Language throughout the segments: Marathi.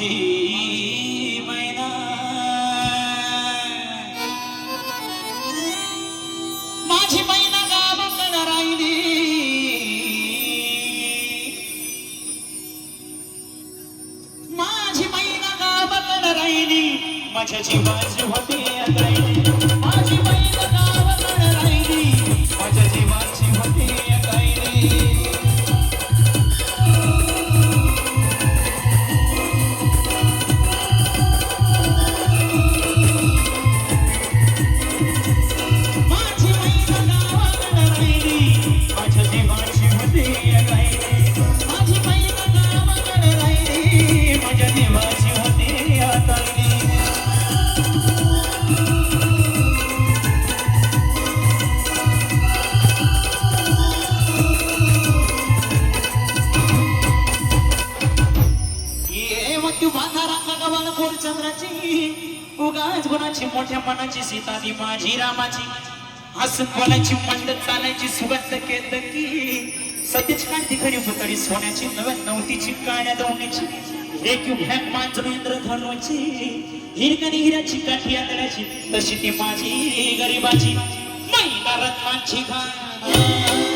माझी मैना माझी मैना गावाकडं राहिली. माझी मैना गावाकडं राहिली. माझ्या जीवाची होती गव्हाला चंद्राची उगाच गुणाची मोठ्या मनाची सीता ती माझी रामाची. हसून बोलायची मंड चालायची सुगंध केतकी सतीच कांती खडी पुतळी सोन्याची नव्या नवतीची काळ्या दोण्याची एक भॅक मांजरेंद्र धनुची. हिरकणी हिऱ्याची काठी आदळ्याची तशी ती माझी गरीबाची. महिला रत्नांची घा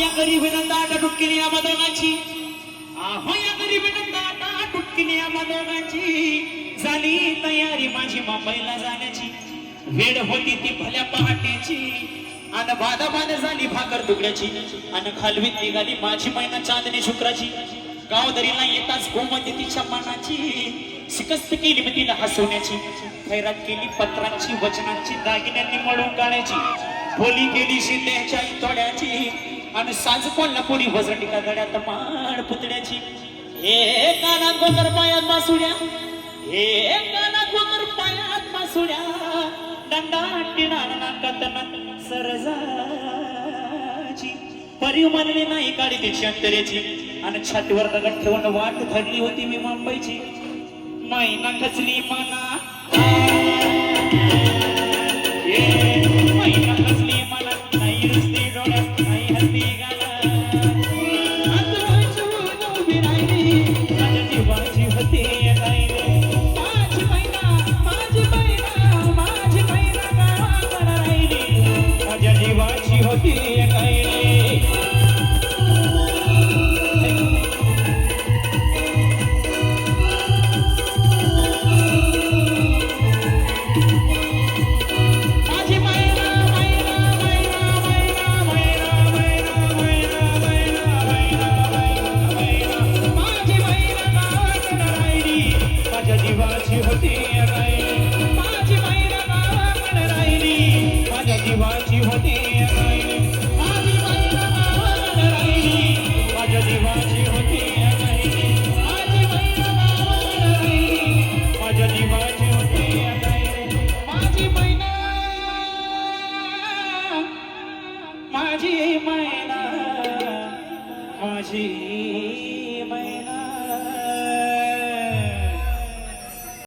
या गरीबीनं दाट डुटकेली या मदनाची. आहो या गरीबीनं दाट डुटकेली या मदनाची. झाली तयारी माझी मुंबईला जाण्याची. वेळ होती ती भल्या पहाटेची. आणि बाधा बाधा झाली भाकर तुकड्याची. आणि खालवीत निघाली माझी मैना चांदणी शुक्राची. गावदरीला येताच गोमती तिच्या मनाची. शिकस्त केली मी तिला हसवण्याची. खैरात केली पत्रांची वचनांची दागिन्यांनी मळून काढायची. बोली गेली शिंद्याच्या इतोड्याची. आणि साज कोल्हापुरी वजटिका गड्यात माड पुतड्याची हे काना गोगर पायात मासुड्या. हे काना गोगर पायात मासुड्या. दंडा टिणाणा कतन सरजाची. परी म्हणली नाही काढी तिची अंतरेची आणि छातीवर दगड ठेवून वाट धरली होती मी मुंबईची. मैना खचली मना. माझी मैना माझी